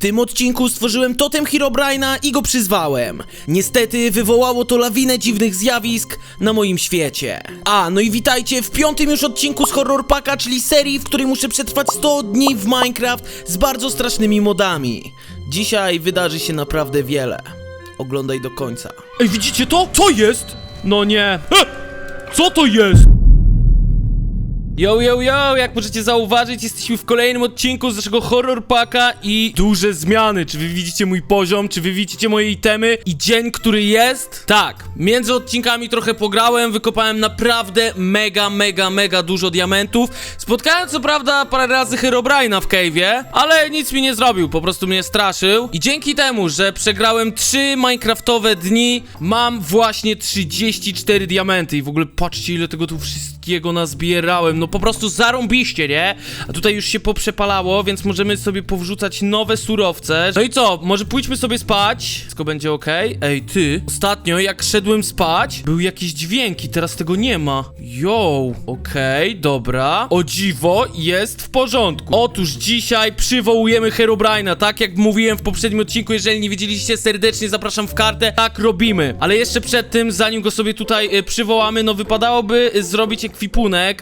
tym odcinku stworzyłem totem Herobrine'a i go przyzwałem. Niestety wywołało to lawinę dziwnych zjawisk na moim świecie. A, no i witajcie w piątym już odcinku z Horror Packa, czyli serii, w której muszę przetrwać 100 dni w Minecraft z bardzo strasznymi modami. Dzisiaj wydarzy się naprawdę wiele. Oglądaj do końca. Ej, widzicie to? Co jest? No nie. E! Co to jest? Yo, yo, yo, jak możecie zauważyć, jesteśmy w kolejnym odcinku z naszego horror packa i duże zmiany. Czy wy widzicie mój poziom? Czy wy widzicie moje itemy? I dzień, który jest? Tak, między odcinkami trochę pograłem, wykopałem naprawdę mega, mega, mega dużo diamentów. Spotkałem co prawda parę razy Herobrine'a w cave'ie, ale nic mi nie zrobił, po prostu mnie straszył. I dzięki temu, że przegrałem 3 minecraftowe dni, mam właśnie 34 diamenty. I w ogóle patrzcie ile tego tu wszystkiego nazbierałem. No po prostu zarąbiście, nie? A tutaj już się poprzepalało, więc możemy sobie powrzucać nowe surowce. No i co? Może pójdźmy sobie spać? Wszystko będzie ok? Ej, ty. Ostatnio jak szedłem spać, były jakieś dźwięki, teraz tego nie ma. Yo, okej, dobra. O dziwo, jest w porządku. Otóż dzisiaj przywołujemy Herobrine'a, tak jak mówiłem w poprzednim odcinku. Jeżeli nie wiedzieliście, serdecznie zapraszam w kartę. Tak robimy. Ale jeszcze przed tym, zanim go sobie tutaj y, przywołamy, no wypadałoby zrobić ekwipunek,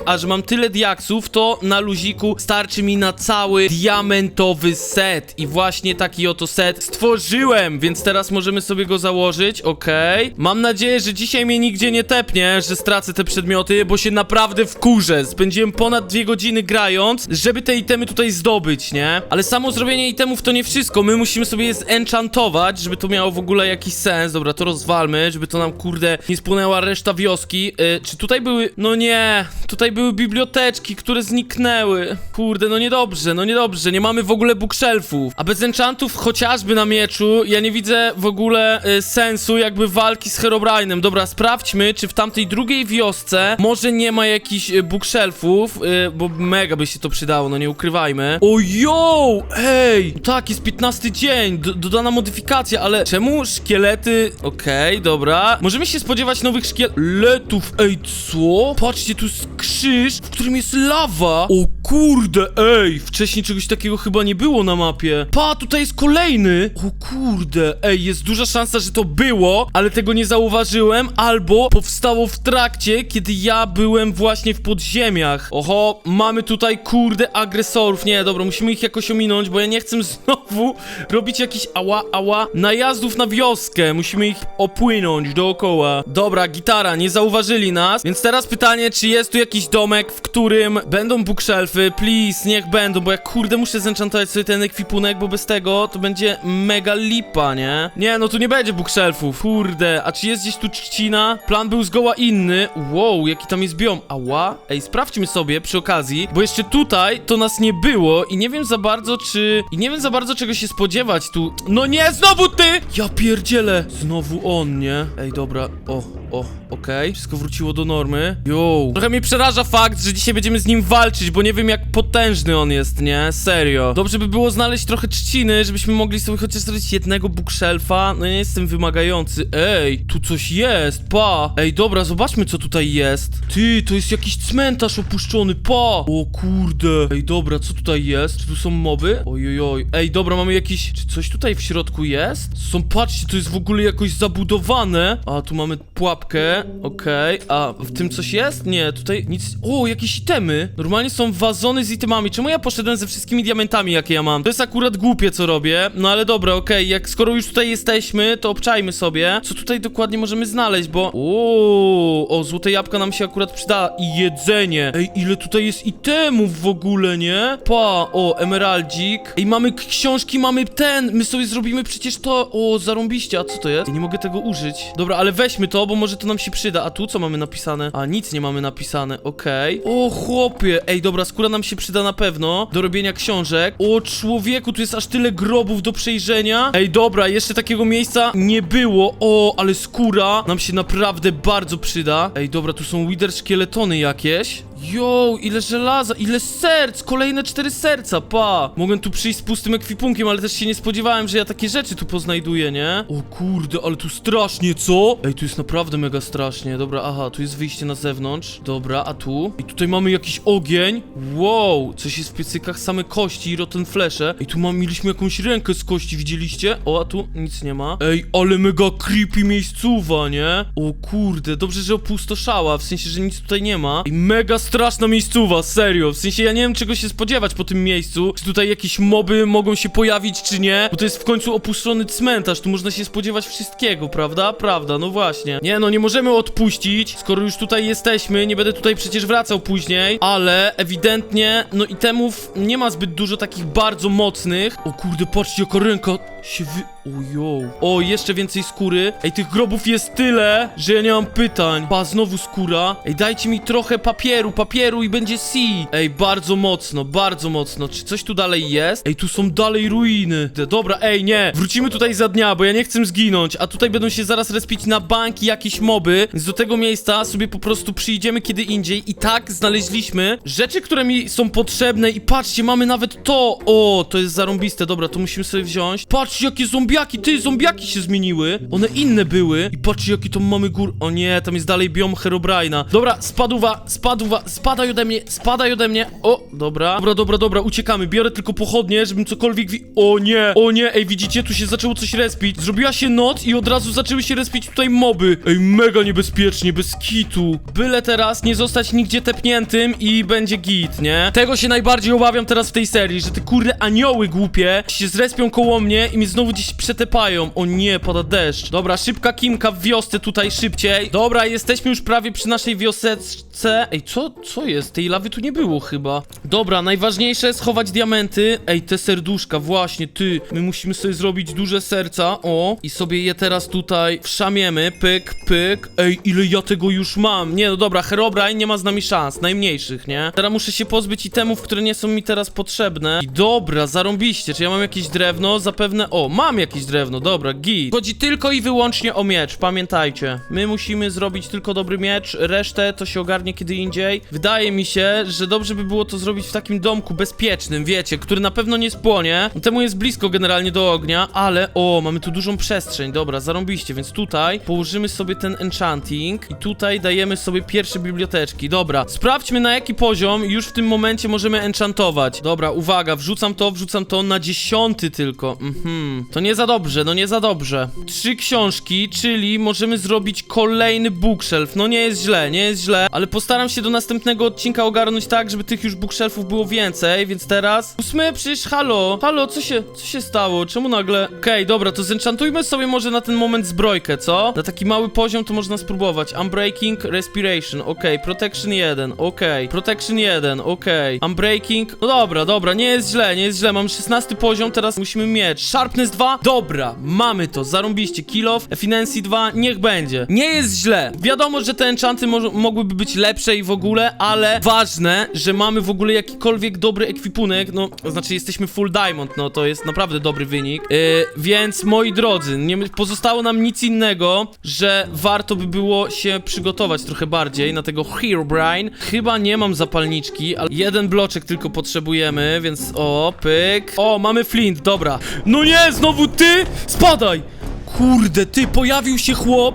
a że mam tyle diaksów, to na luziku starczy mi na cały diamentowy set. I właśnie taki oto set stworzyłem, więc teraz możemy sobie go założyć, okej. Mam nadzieję, że dzisiaj mnie nigdzie nie tepnie, że stracę te przedmioty, bo się naprawdę wkurzę. Spędziłem ponad dwie godziny grając, żeby te itemy tutaj zdobyć, nie? Ale samo zrobienie itemów to nie wszystko, my musimy sobie je zenchantować, żeby to miało w ogóle jakiś sens. Dobra, to rozwalmy, żeby to nam, kurde, nie spłynęła reszta wioski. Y, czy tutaj były... No nie, tutaj były biblioteczki, które zniknęły. Kurde, no niedobrze, no niedobrze, nie mamy w ogóle bookshelfów. A bez enchantów chociażby na mieczu, ja nie widzę w ogóle y, sensu jakby walki z Herobrine'em. Dobra, sprawdźmy, czy w tamtej drugiej wiosce może nie ma jakichś y, bookshelfów, y, bo mega by się to przydało, no nie ukrywajmy. O yo, ej, tak, jest 15 dzień, do, dodana modyfikacja, ale czemu szkielety... Okej, dobra. Możemy się spodziewać nowych szkieletów, ej, co? Patrzcie, tu jest krzyż, w którym jest lawa. O kurde, ej, wcześniej czegoś takiego chyba nie było na mapie. Pa, tutaj jest kolejny. O kurde, ej, jest duża szansa, że to było, ale tego nie zauważyłem, albo powstało w trakcie, kiedy ja byłem właśnie w podziemiach. Oho, mamy tutaj kurde agresorów. Nie, dobra, musimy ich jakoś ominąć, bo ja nie chcę znowu robić jakiś ała, ała najazdów na wioskę. Musimy ich opłynąć dookoła. Dobra, gitara, nie zauważyli nas, więc teraz pytanie, czy jest tu jakiś domek, w którym będą bookshelfy? Please, niech będą, bo ja kurde muszę zenchantować sobie ten ekwipunek, bo bez tego to będzie mega lipa, nie? Nie, no tu nie będzie bookshelfów, kurde. A czy jest gdzieś tu trzcina? Plan był zgoła inny. Wow, jaki tam jest biom. Ała? Ej, sprawdźmy sobie przy okazji, bo jeszcze tutaj to nas nie było i nie wiem za bardzo, czy... I nie wiem za bardzo, czego się spodziewać tu. No nie, znowu ty! Ja pierdzielę. Znowu on, nie? Ej, dobra. O, o, okej. Wszystko wróciło do normy. Yo. Trochę mnie przeraża fakt, że dzisiaj będziemy z nim walczyć, bo nie wiem jak potężny on jest, nie? Serio. Dobrze by było znaleźć trochę trzciny, żebyśmy mogli sobie chociaż zrobić jednego bookshelfa. No nie jestem wymagający. Ej, tu coś jest, pa. Ej, dobra, zobaczmy co tutaj jest. Ty, to jest jakiś cmentarz opuszczony, pa. O kurde. Ej, dobra, co tutaj jest? Czy tu są moby? Ojojoj. Ej, dobra, mamy jakiś... Czy coś tutaj w środku jest? Są, patrzcie, to jest w ogóle jakoś zabudowane. A, tu mamy pułapkę. Okej. A w tym coś jest? Nie, tutaj nic... O, jakieś itemy. Normalnie są wazony z itemami. Czemu ja poszedłem ze wszystkimi diamentami, jakie ja mam? To jest akurat głupie, co robię. No ale dobra, okej. Jak skoro już tutaj jesteśmy, to obczajmy sobie. Co tutaj dokładnie możemy znaleźć, bo... O, o, złote jabłka nam się akurat przyda. I jedzenie. Ej, ile tutaj jest itemów w ogóle, nie? Pa, o, emeraldzik. Ej, mamy książki, mamy ten. My sobie zrobimy przecież to. O, zarąbiście. A co to jest? Nie mogę tego użyć. Dobra, ale weźmy to, bo może to nam się przyda. A tu co mamy napisane? A, nic nie mamy napisane. Okej. O, chłopie. Ej, dobra, skóra nam się przyda na pewno. Do robienia książek. O, człowieku, tu jest aż tyle grobów do przejrzenia. Ej, dobra, jeszcze takiego miejsca nie było. O, ale skóra nam się naprawdę bardzo przyda. Ej, dobra, tu są wither szkieletony jakieś. Jo, ile żelaza, ile serc, kolejne cztery serca, pa. Mogłem tu przyjść z pustym ekwipunkiem, ale też się nie spodziewałem, że ja takie rzeczy tu poznajduję, nie? O kurde, ale tu strasznie, co? Ej, tu jest naprawdę mega strasznie. Dobra, aha, tu jest wyjście na zewnątrz. Dobra, a tu? I tutaj mamy jakiś ogień. Wow, coś jest w piecykach, same kości i rotten flesze. Ej, tu mieliśmy jakąś rękę z kości, widzieliście? O, a tu nic nie ma. Ej, ale mega creepy miejscowa, nie? O kurde, dobrze, że opustoszała, w sensie, że nic tutaj nie ma. Ej, mega straszna miejscowa, serio. W sensie, ja nie wiem, czego się spodziewać po tym miejscu. Czy tutaj jakieś moby mogą się pojawić, czy nie? Bo to jest w końcu opuszczony cmentarz, tu można się spodziewać wszystkiego, prawda? Prawda, no właśnie. Nie, no nie możemy odpuścić, skoro już tutaj jesteśmy, nie będę tutaj przecież wracał później, ale ewidentnie, no itemów nie ma zbyt dużo takich bardzo mocnych. O kurde, patrzcie, jaka ręka się wy... Ojo. O, jeszcze więcej skóry. Ej, tych grobów jest tyle, że ja nie mam pytań. Ba, znowu skóra. Ej, dajcie mi trochę papieru, papieru i będzie C. Ej, bardzo mocno, bardzo mocno. Czy coś tu dalej jest? Ej, tu są dalej ruiny. Dobra, ej, nie. Wrócimy tutaj za dnia, bo ja nie chcę zginąć, a tutaj będą się zaraz respić na banki jakieś moby, więc do tego miejsca sobie po prostu przyjdziemy kiedy indziej i tak znaleźliśmy rzeczy, które mi są potrzebne i patrzcie, mamy nawet to. O, to jest zarąbiste, dobra, to musimy sobie wziąć. Patrzcie, jakie zombiaki, ty, zombiaki się zmieniły. One inne były i patrzcie, jaki to mamy gór... O nie, tam jest dalej biom Herobrina. Dobra, spadła, spadła, spadaj ode mnie, spadaj ode mnie. O, dobra, dobra, dobra, dobra, uciekamy. Biorę tylko pochodnie, żebym cokolwiek wi... O nie, o nie, ej, widzicie, tu się zaczęło coś respić. Zrobiła się noc i od razu zaczęły się respić tutaj moby. Ej, mega niebezpiecznie, bez kitu. Byle teraz nie zostać nigdzie tepniętym i będzie git, nie? Tego się najbardziej obawiam teraz w tej serii, że te kurde anioły głupie się zrespią koło mnie i mnie znowu gdzieś przetepają. O nie, pada deszcz. Dobra, szybka kimka w wiosce tutaj szybciej. Dobra, jesteśmy już prawie przy naszej wioseczce. Ej, co, co jest? Tej lawy tu nie było chyba. Dobra, najważniejsze schować diamenty. Ej, te serduszka, właśnie, ty. My musimy sobie zrobić duże serca, o. I sobie je teraz tutaj wszamiemy. Pyk, pyk. Ej, ile ja tego już mam. Nie, no dobra, Herobrine nie ma z nami szans, najmniejszych, nie? Teraz muszę się pozbyć itemów, które nie są mi teraz potrzebne. I dobra, zarąbiście. Czy ja mam jakieś drewno? Zapewne... O, mam jakieś drewno, dobra, git. Chodzi tylko i wyłącznie o miecz, pamiętajcie. My musimy zrobić tylko dobry miecz, resztę to się ogarnie kiedy indziej. Wydaje mi się, że dobrze by było to zrobić w takim domku bezpiecznym, wiecie, który na pewno nie spłonie. Temu jest blisko generalnie do ognia, ale... O, mamy tu dużą przestrzeń, dobra, zarąbiście, więc tutaj położymy sobie ten enchanting i tutaj dajemy sobie pierwsze biblioteczki. Dobra, sprawdźmy na jaki poziom już w tym momencie możemy enchantować. Dobra, uwaga, wrzucam to, wrzucam to na dziesiąty tylko. Mhm, to nie za dobrze, no nie za dobrze. Trzy książki, czyli możemy zrobić kolejny bookshelf. No nie jest źle, nie jest źle, ale postaram się do następnego odcinka ogarnąć tak, żeby tych już bookshelfów było więcej, więc teraz... Ósmy, przecież halo, halo, co się, co się stało? Czemu nagle... Okej, dobra, to zenchantujmy sobie może na ten moment zbrojkę, co? Na taki mały poziom to można spróbować. Unbreaking, Respiration, okej, Protection 1, okej, Protection 1, okej, Unbreaking, no dobra, dobra, nie jest źle, nie jest źle, mam 16 poziom, teraz musimy mieć. Sharpness 2, dobra, mamy to, zarąbiście, off, Efficiency 2, niech będzie. Nie jest źle, wiadomo, że te enchanty mo- mogłyby być lepsze i w ogóle, ale ważne, że mamy w ogóle jakikolwiek dobry ekwipunek, no, znaczy jesteśmy full diamond, no to jest naprawdę dobry wynik, yy, więc moi drodzy, nie pozostało nam nic innego, że warto by było się przygotować trochę bardziej na tego Herobrine. Chyba nie mam zapalniczki, ale jeden bloczek tylko potrzebujemy, więc o, pyk. O, mamy flint, dobra. No nie, znowu ty? Spadaj! Kurde, ty, pojawił się chłop,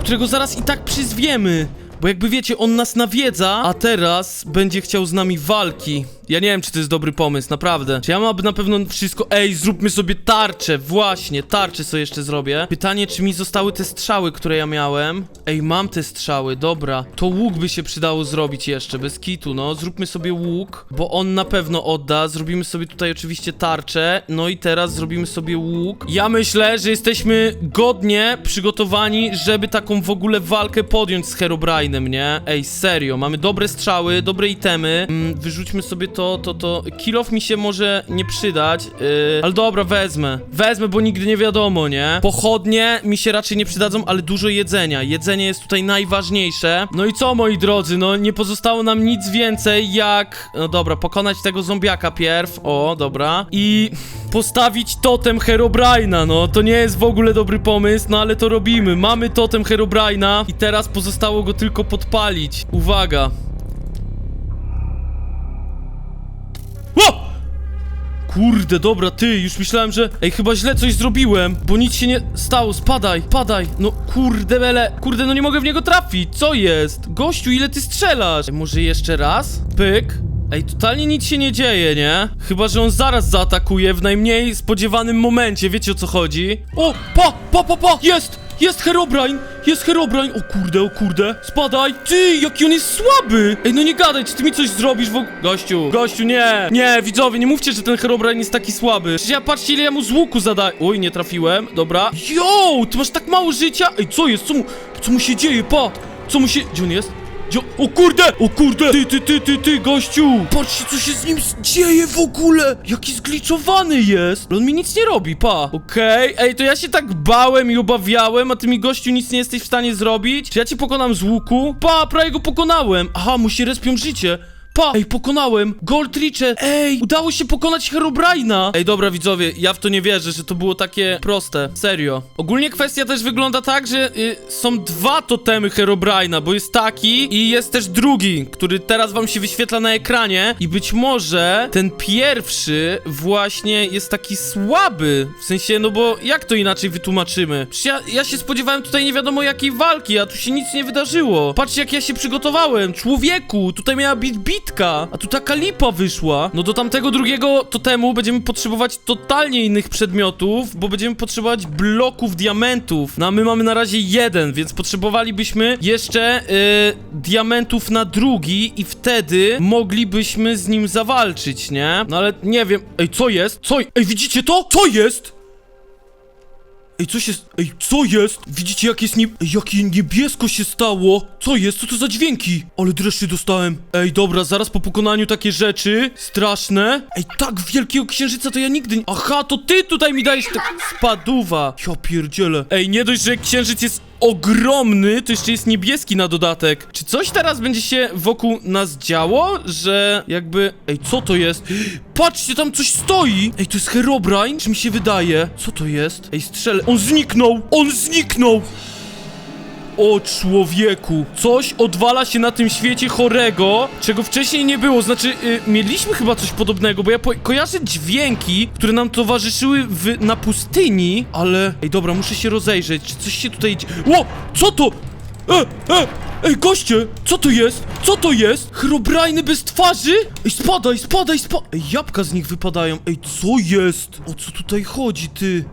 którego zaraz i tak przyzwiemy. Bo jakby wiecie, on nas nawiedza, a teraz będzie chciał z nami walki. Ja nie wiem, czy to jest dobry pomysł, naprawdę. Czy ja mam na pewno wszystko... Ej, zróbmy sobie tarczę, właśnie, tarczę sobie jeszcze zrobię. Pytanie, czy mi zostały te strzały, które ja miałem? Ej, mam te strzały, dobra. To łuk by się przydało zrobić jeszcze, bez kitu, no. Zróbmy sobie łuk, bo on na pewno odda. Zrobimy sobie tutaj oczywiście tarczę, no i teraz zrobimy sobie łuk. Ja myślę, że jesteśmy godnie przygotowani, żeby taką w ogóle walkę podjąć z Herobrine'em, nie? Ej, serio, mamy dobre strzały, dobre itemy. Mm, wyrzućmy sobie to, to, to. Kilof mi się może nie przydać, yy, ale dobra, wezmę. Wezmę, bo nigdy nie wiadomo, nie? Pochodnie mi się raczej nie przydadzą, ale dużo jedzenia. Jedzenie jest tutaj najważniejsze. No i co, moi drodzy, no nie pozostało nam nic więcej jak... No dobra, pokonać tego zombiaka pierw, o, dobra. I postawić totem Herobrina, no to nie jest w ogóle dobry pomysł, no ale to robimy. Mamy totem Herobrina i teraz pozostało go tylko podpalić. Uwaga. Kurde, dobra, ty, już myślałem, że... Ej, chyba źle coś zrobiłem, bo nic się nie stało, spadaj, padaj. No, kurde, bele, kurde, no nie mogę w niego trafić, co jest? Gościu, ile ty strzelasz? Ej, może jeszcze raz? Pyk. Ej, totalnie nic się nie dzieje, nie? Chyba, że on zaraz zaatakuje w najmniej spodziewanym momencie, wiecie o co chodzi? O, pa, pa, pa, pa, jest! Jest Herobrine! Jest Herobrine! O kurde, o kurde! Spadaj! Ty, jaki on jest słaby! Ej, no nie gadaj, czy ty mi coś zrobisz w og- Gościu, gościu, nie! Nie, widzowie, nie mówcie, że ten Herobrine jest taki słaby. Przecież ja patrzcie, ile ja mu z łuku zadaję. Oj, nie trafiłem, dobra. Yo, ty masz tak mało życia! Ej, co jest? Co mu, co mu się dzieje? Pa! Co mu się... Gdzie on jest? O kurde! O kurde! Ty, ty, ty, ty, ty, gościu! Patrzcie, co się z nim dzieje w ogóle! Jaki zgliczowany jest! On mi nic nie robi, pa! Okej, ej, to ja się tak bałem i obawiałem, a ty mi, gościu, nic nie jesteś w stanie zrobić? Czy ja cię pokonam z łuku? Pa, prawie go pokonałem! Aha, mu się respią życie! Ej, pokonałem! Gold Riche! Ej, udało się pokonać Herobrine'a! Ej, dobra, widzowie, ja w to nie wierzę, że to było takie proste. Serio. Ogólnie kwestia też wygląda tak, że y, są dwa totemy Herobrine'a, bo jest taki i jest też drugi, który teraz wam się wyświetla na ekranie i być może ten pierwszy właśnie jest taki słaby. W sensie, no bo jak to inaczej wytłumaczymy? Przecież ja, ja się spodziewałem tutaj nie wiadomo jakiej walki, a tu się nic nie wydarzyło. Patrzcie, jak ja się przygotowałem. Człowieku, tutaj miała być a tu taka lipa wyszła. No do tamtego drugiego totemu będziemy potrzebować totalnie innych przedmiotów, bo będziemy potrzebować bloków diamentów. No a my mamy na razie jeden, więc potrzebowalibyśmy jeszcze y, diamentów na drugi i wtedy moglibyśmy z nim zawalczyć, nie? No ale nie wiem. Ej, co jest? Co? Ej, widzicie to? Co jest? Ej, co się... Ej, co jest? Widzicie, jak jest nie... Ej, jakie niebiesko się stało? Co jest? Co to za dźwięki? Ale dreszczy dostałem. Ej, dobra, zaraz po pokonaniu takie rzeczy straszne. Ej, tak wielkiego księżyca to ja nigdy nie... Aha, to ty tutaj mi dajesz. Spaduwa. Ja pierdzielę. Ej, nie dość, że księżyc jest ogromny, to jeszcze jest niebieski na dodatek. Czy coś teraz będzie się wokół nas działo, że jakby... Ej, co to jest? Patrzcie, tam coś stoi! Ej, to jest Herobrine? Czy mi się wydaje? Co to jest? Ej, strzelę. On zniknął! On zniknął! O człowieku, coś odwala się na tym świecie chorego, czego wcześniej nie było. Znaczy, y, mieliśmy chyba coś podobnego, bo ja kojarzę dźwięki, które nam towarzyszyły w, na pustyni, ale. Ej, dobra, muszę się rozejrzeć. Czy coś się tutaj. Ło! Co to? E, e! Ej, goście! Co to jest? Co to jest? Chrobrajny bez twarzy? Ej, spadaj, spadaj, spadaj! Ej, jabłka z nich wypadają. Ej, co jest? O co tutaj chodzi, ty?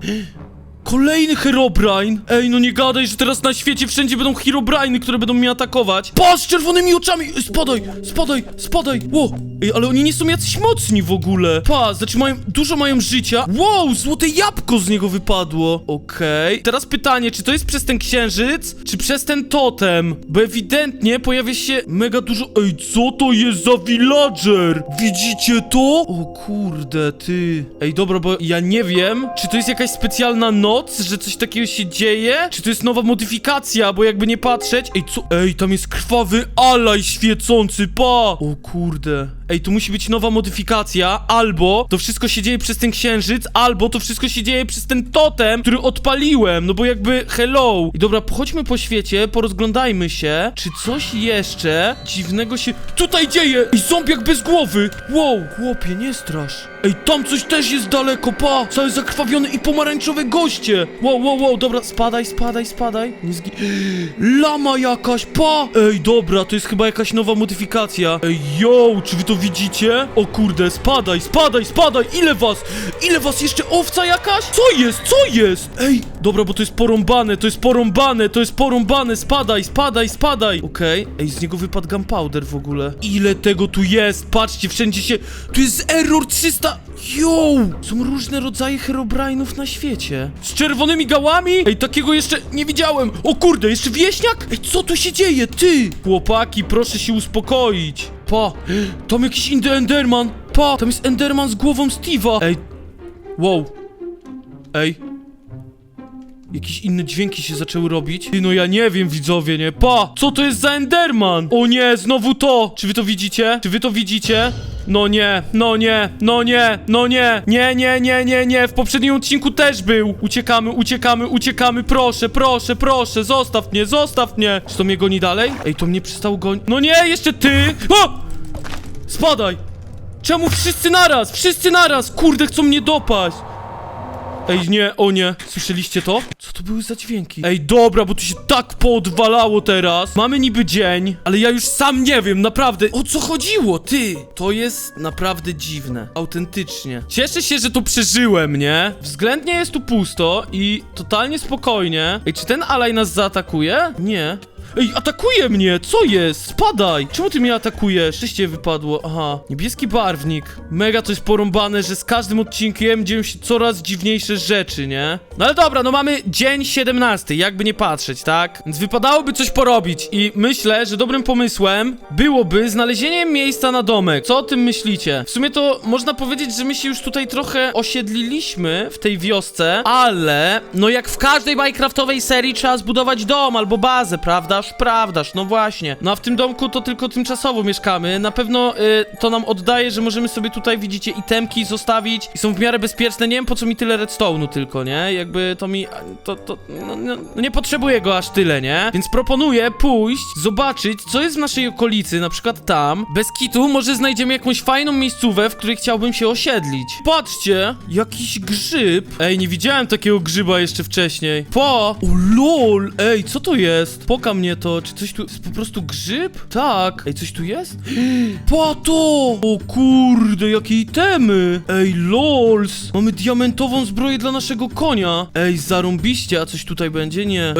Kolejny Herobrine! Ej, no nie gadaj, że teraz na świecie wszędzie będą Herobriny, które będą mnie atakować. Patrz, czerwonymi oczami! Ej, spadaj, spadaj, spadaj! Ej, ale oni nie są jacyś mocni w ogóle. Pa, znaczy mają, dużo mają życia. Wow, złote jabłko z niego wypadło. Okej. Teraz pytanie, czy to jest przez ten księżyc, czy przez ten totem? Bo ewidentnie pojawia się mega dużo... Ej, co to jest za villager? Widzicie to? O kurde, ty. Ej, dobra, bo ja nie wiem, czy to jest jakaś specjalna noc, że coś takiego się dzieje? Czy to jest nowa modyfikacja, bo jakby nie patrzeć... Ej, co? Ej, tam jest krwawy alaj świecący, pa! O kurde. Ej, tu musi być nowa modyfikacja, albo to wszystko się dzieje przez ten księżyc, albo to wszystko się dzieje przez ten totem, który odpaliłem, no bo jakby hello. I dobra, pochodźmy po świecie, porozglądajmy się, czy coś jeszcze dziwnego się tutaj dzieje. I zombiak bez głowy. Wow, chłopie, nie strasz. Ej, tam coś też jest daleko, pa! Cały zakrwawiony i pomarańczowe goście. Wow, wow, wow, dobra, spadaj, spadaj, spadaj. Nie zgi... Lama jakaś, pa! Ej, dobra, to jest chyba jakaś nowa modyfikacja. Ej, yo, czy wy to widzicie? O kurde, spadaj, spadaj, spadaj! Ile was? Ile was? Jeszcze owca jakaś? Co jest? Co jest? Ej, dobra, bo to jest porąbane, to jest porąbane, to jest porąbane, spadaj, spadaj, spadaj. Okej, ej, z niego wypadł gunpowder w ogóle. Ile tego tu jest? Patrzcie, wszędzie się... Tu jest error 300... Yo! Są różne rodzaje herobrine'ów na świecie. Z czerwonymi gałami? Ej, takiego jeszcze nie widziałem. O kurde, jeszcze wieśniak? Ej, co tu się dzieje, ty? Chłopaki, proszę się uspokoić. Pa, tam jakiś inny Enderman. Pa, tam jest Enderman z głową Steve'a. Ej, wow. Ej. Jakieś inne dźwięki się zaczęły robić. Ty, no ja nie wiem, widzowie, nie? Pa! Co to jest za Enderman? O nie, znowu to! Czy wy to widzicie? Czy wy to widzicie? No nie, no nie, no nie, no nie, nie, nie, nie, nie, nie, w poprzednim odcinku też był. Uciekamy, uciekamy, uciekamy, proszę, proszę, proszę, zostaw mnie, zostaw mnie. Czy to mnie goni dalej? Ej, to mnie przestało gonić. No nie, jeszcze ty! O! Spadaj! Czemu wszyscy naraz? Wszyscy naraz! Kurde, chcą mnie dopaść! Ej, nie, o nie. Słyszeliście to? Co to były za dźwięki? Ej, dobra, bo tu się tak poodwalało teraz. Mamy niby dzień, ale ja już sam nie wiem, naprawdę. O co chodziło, ty? To jest naprawdę dziwne. Autentycznie. Cieszę się, że to przeżyłem, nie? Względnie jest tu pusto i totalnie spokojnie. Ej, czy ten alaj nas zaatakuje? Nie. Ej, atakuje mnie! Co jest? Spadaj! Czemu ty mnie atakujesz? Czyście wypadło. Aha. Niebieski barwnik. Mega to jest porąbane, że z każdym odcinkiem dzieją się coraz dziwniejsze rzeczy, nie? No ale dobra, no mamy dzień 17, jakby nie patrzeć, tak? Więc wypadałoby coś porobić i myślę, że dobrym pomysłem byłoby znalezienie miejsca na domek. Co o tym myślicie? W sumie to można powiedzieć, że my się już tutaj trochę osiedliliśmy w tej wiosce, ale no jak w każdej Minecraftowej serii trzeba zbudować dom albo bazę, prawdaż? Prawdaż, no właśnie. No a w tym domku to tylko tymczasowo mieszkamy. Na pewno y, to nam oddaje, że możemy sobie tutaj, widzicie, itemki zostawić i są w miarę bezpieczne. Nie wiem po co mi tyle redstone'u tylko, nie? Jakby to mi... to... to... No, no, no nie potrzebuję go aż tyle, nie? Więc proponuję pójść, zobaczyć, co jest w naszej okolicy, na przykład tam. Bez kitu może znajdziemy jakąś fajną miejscówę, w której chciałbym się osiedlić. Patrzcie, jakiś grzyb. Ej, nie widziałem takiego grzyba jeszcze wcześniej. Po! O lol! Ej, co to jest? Poka mnie to. Czy coś tu... jest po prostu grzyb? Tak. Ej, coś tu jest? Po to! O kurde, jakie itemy! Ej, lols! Mamy diamentową zbroję dla naszego konia. Ej, zarąbiście, a coś tutaj będzie? Nie.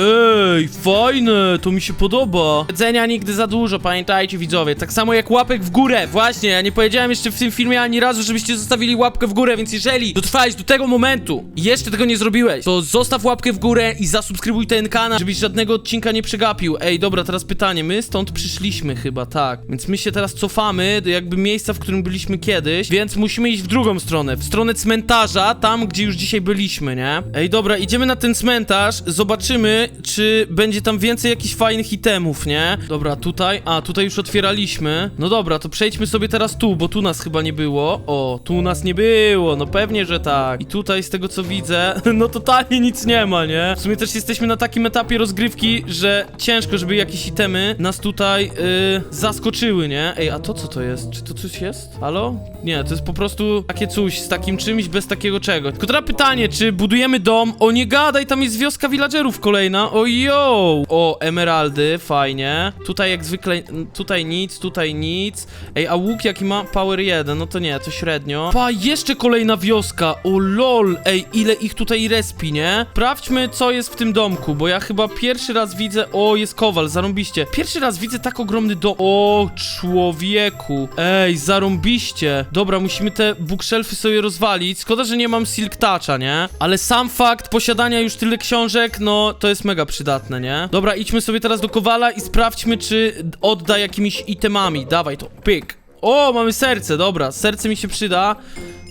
Ej, fajne, to mi się podoba. Jedzenia nigdy za dużo, pamiętajcie widzowie. Tak samo jak łapek w górę. Właśnie, ja nie powiedziałem jeszcze w tym filmie ani razu, żebyście zostawili łapkę w górę, więc jeżeli dotrwałeś do tego momentu i jeszcze tego nie zrobiłeś, to zostaw łapkę w górę i zasubskrybuj ten kanał, żebyś żadnego odcinka nie przegapił. Ej, dobra, teraz pytanie. My stąd przyszliśmy chyba, tak. Więc my się teraz cofamy do jakby miejsca, w którym byliśmy kiedyś, więc musimy iść w drugą stronę. W stronę cmentarza, tam gdzie już dzisiaj byliśmy, nie? Ej, dobra, idziemy na ten cmentarz, zobaczymy, czy będzie tam więcej jakichś fajnych itemów, nie? Dobra, tutaj, a tutaj już otwieraliśmy. No dobra, to przejdźmy sobie teraz tu, bo tu nas chyba nie było. O, tu nas nie było, no pewnie, że tak. I tutaj z tego co widzę, no totalnie nic nie ma, nie? W sumie też jesteśmy na takim etapie rozgrywki, że ciężko, żeby jakieś itemy nas tutaj yy, zaskoczyły, nie? Ej, a to co to jest? Czy to coś jest? Halo? Nie, to jest po prostu takie coś z takim czymś bez takiego czego. Tylko teraz pytanie, czy budujemy dom? O nie gadaj, tam jest wioska villagerów kolejna. O yo! O, emeraldy, fajnie. Tutaj jak zwykle, tutaj nic, tutaj nic. Ej, a łuk jaki ma? Power 1, no to nie, to średnio. Pa, jeszcze kolejna wioska. O lol, ej, ile ich tutaj respi, nie? Sprawdźmy, co jest w tym domku, bo ja chyba pierwszy raz widzę... O, jest kowal, zarąbiście. Pierwszy raz widzę tak ogromny dom. O, człowieku. Ej, zarąbiście. Dobra, musimy te bookshelfy sobie rozwalić. Szkoda, że nie mam silk toucha, nie? Ale sam fakt posiadania już tyle książek, no, to jest mega przydatne, nie? Dobra, idźmy sobie teraz do kowala i sprawdźmy, czy odda jakimiś itemami. Dawaj to, pyk. O, mamy serce, dobra, serce mi się przyda.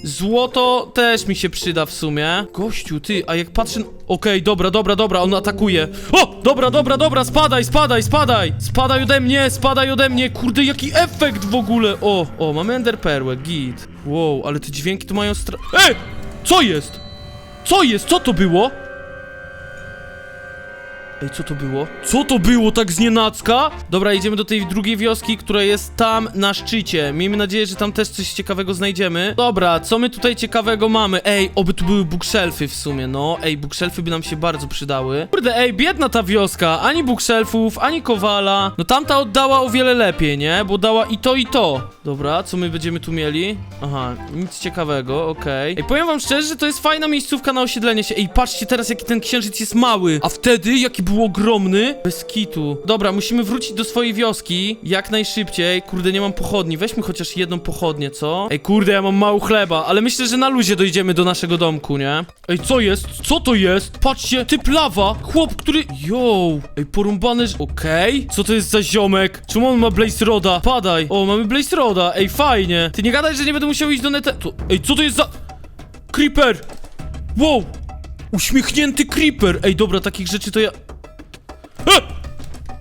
Złoto też mi się przyda w sumie. Gościu, ty, a jak patrzę... Okej, dobra, dobra, dobra, on atakuje. O, dobra, dobra, dobra, spadaj, spadaj, spadaj. Spadaj ode mnie, spadaj ode mnie. Kurde, jaki efekt w ogóle. O, o, mamy enderperłę, git. Wow, ale te dźwięki tu mają stra... Ej, co jest? Co jest? Co to było? Ej, co to było? Co to było tak znienacka? Dobra, idziemy do tej drugiej wioski, która jest tam na szczycie. Miejmy nadzieję, że tam też coś ciekawego znajdziemy. Dobra, co my tutaj ciekawego mamy? Ej, oby tu były bookshelfy w sumie, no. Ej, bookshelfy by nam się bardzo przydały. Kurde, ej, biedna ta wioska. Ani bookshelfów, ani kowala. No tamta oddała o wiele lepiej, nie? Bo dała i to, i to. Dobra, co my będziemy tu mieli? Aha, nic ciekawego, okej. Ej, powiem wam szczerze, że to jest fajna miejscówka na osiedlenie się. Ej, patrzcie teraz, jaki ten księżyc jest mały. A wtedy, jaki był ogromny. Bez kitu. Dobra, musimy wrócić do swojej wioski jak najszybciej. Kurde, nie mam pochodni. Weźmy chociaż jedną pochodnię, co? Ej, kurde, ja mam mało chleba, ale myślę, że na luzie dojdziemy do naszego domku, nie? Ej, co jest? Co to jest? Patrzcie, typ lawa. Chłop, który... Yo! Ej, porąbany... ż- Okej. Co to jest za ziomek? Czemu on ma Blaze Roda? Padaj. O, mamy Blaze Roda. Ej, fajnie. Ty nie gadaj, że nie będę musiał iść do nete... To... Ej, co to jest za... Creeper! Wow! Uśmiechnięty creeper! Ej, dobra, takich rzeczy to ja...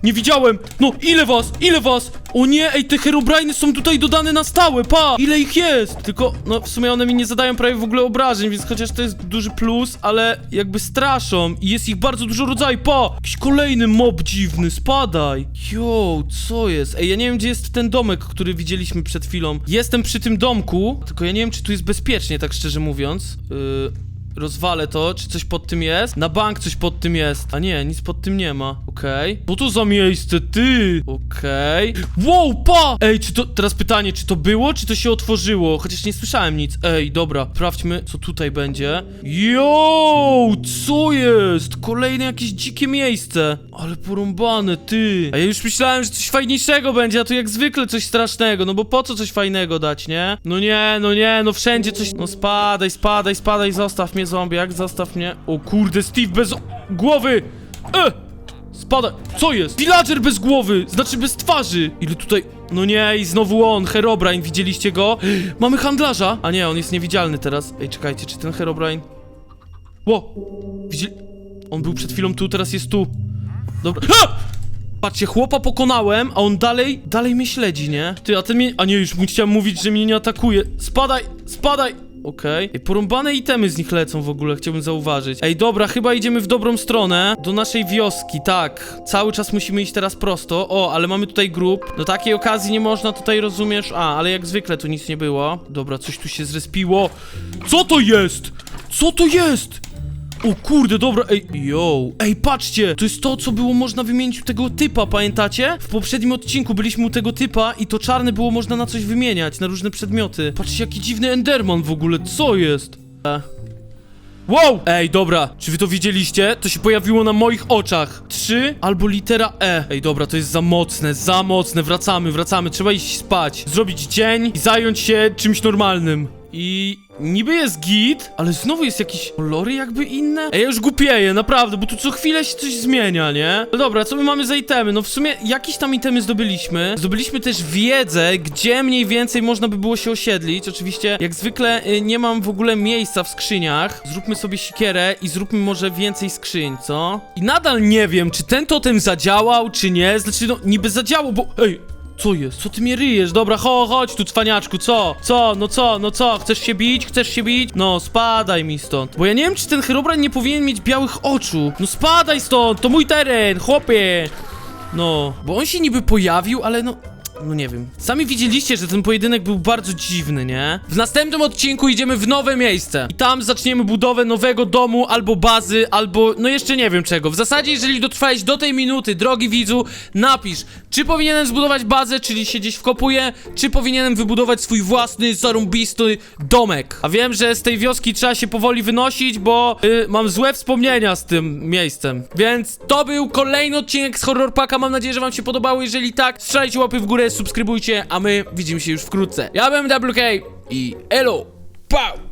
Nie widziałem! No, ile was? Ile was? O nie, ej, te herobriny są tutaj dodane na stałe, pa! Ile ich jest? Tylko, no, w sumie one mi nie zadają prawie w ogóle obrażeń, więc chociaż to jest duży plus, ale jakby straszą i jest ich bardzo dużo rodzajów, pa! Jakiś kolejny mob dziwny, spadaj! Yo, co jest? Ej, ja nie wiem, gdzie jest ten domek, który widzieliśmy przed chwilą. Jestem przy tym domku, tylko ja nie wiem, czy tu jest bezpiecznie, tak szczerze mówiąc. Yy... Rozwalę to, czy coś pod tym jest? Na bank coś pod tym jest. A nie, nic pod tym nie ma. Okej. Co to za miejsce, ty? Okej. Wow, pa! Ej, czy to... Teraz pytanie, czy to było, czy to się otworzyło? Chociaż nie słyszałem nic. Ej, dobra, sprawdźmy, co tutaj będzie. Yo, co jest? Kolejne jakieś dzikie miejsce. Ale porąbane, ty. A ja już myślałem, że coś fajniejszego będzie, a tu jak zwykle coś strasznego. No bo po co coś fajnego dać, nie? No nie, no nie, no wszędzie coś... No spadaj, spadaj, spadaj, zostaw mnie, zombiak, zostaw mnie. O kurde, Steve bez głowy! E! Spadaj! Co jest? Villager bez głowy! Znaczy bez twarzy! Ile tutaj... No nie, i znowu on, Herobrine, widzieliście go? Mamy handlarza! A nie, on jest niewidzialny teraz. Ej, czekajcie, czy ten Herobrine... Ło! Widzieli... On był przed chwilą tu, teraz jest tu. Dobra. Patrzcie, chłopa pokonałem, a on dalej, dalej mnie śledzi, nie? Ty, a ten mnie... A nie, już chciałem mówić, że mnie nie atakuje. Spadaj! Spadaj! Okej. Ej, porąbane itemy z nich lecą w ogóle, chciałbym zauważyć. Ej, dobra, chyba idziemy w dobrą stronę. Do naszej wioski, tak. Cały czas musimy iść teraz prosto. O, ale mamy tutaj grup. Do takiej okazji nie można tutaj, rozumiesz? A, ale jak zwykle tu nic nie było. Dobra, coś tu się zrespiło. Co to jest? Co to jest? O kurde, dobra, ej, yo, ej, patrzcie, to jest to, co było można wymienić u tego typa, pamiętacie? W poprzednim odcinku byliśmy u tego typa i to czarne było można na coś wymieniać, na różne przedmioty. Patrzcie, jaki dziwny Enderman w ogóle, co jest? E. Wow! Ej, dobra, czy wy to widzieliście? To się pojawiło na moich oczach. Trzy albo litera E. Ej, dobra, to jest za mocne, za mocne. Wracamy, wracamy, trzeba iść spać. Zrobić dzień i zająć się czymś normalnym. I niby jest git, ale znowu jest jakieś kolory jakby inne. Ej, ja już głupieję, naprawdę, bo tu co chwilę się coś zmienia, nie? No dobra, co my mamy za itemy? No w sumie jakieś tam itemy zdobyliśmy. Zdobyliśmy też wiedzę, gdzie mniej więcej można by było się osiedlić. Oczywiście, jak zwykle, y, nie mam w ogóle miejsca w skrzyniach. Zróbmy sobie siekierę i zróbmy może więcej skrzyń, co? I nadal nie wiem, czy ten totem zadziałał, czy nie. Znaczy, no niby zadziałał, bo... Ej, co jest? Co ty mnie ryjesz? Dobra, cho, chodź tu, cwaniaczku, co? Co? No co? No co? Chcesz się bić? Chcesz się bić? No, spadaj mi stąd. Bo ja nie wiem, czy ten Herobrine nie powinien mieć białych oczu. No spadaj stąd, to mój teren, chłopie. No, bo on się niby pojawił, ale no... No nie wiem. Sami widzieliście, że ten pojedynek był bardzo dziwny, nie? W następnym odcinku idziemy w nowe miejsce. I tam zaczniemy budowę nowego domu, albo bazy, albo no jeszcze nie wiem czego. W zasadzie, jeżeli dotrwałeś do tej minuty, drogi widzu, napisz, czy powinienem zbudować bazę, czyli się gdzieś wkopuję, czy powinienem wybudować swój własny, zarąbisty domek. A wiem, że z tej wioski trzeba się powoli wynosić, bo y, mam złe wspomnienia z tym miejscem. Więc to był kolejny odcinek z Horror Packa. Mam nadzieję, że wam się podobało. Jeżeli tak, strzelajcie łapy w górę, subskrybujcie, a my widzimy się już wkrótce. Ja byłem WK i elo, pał!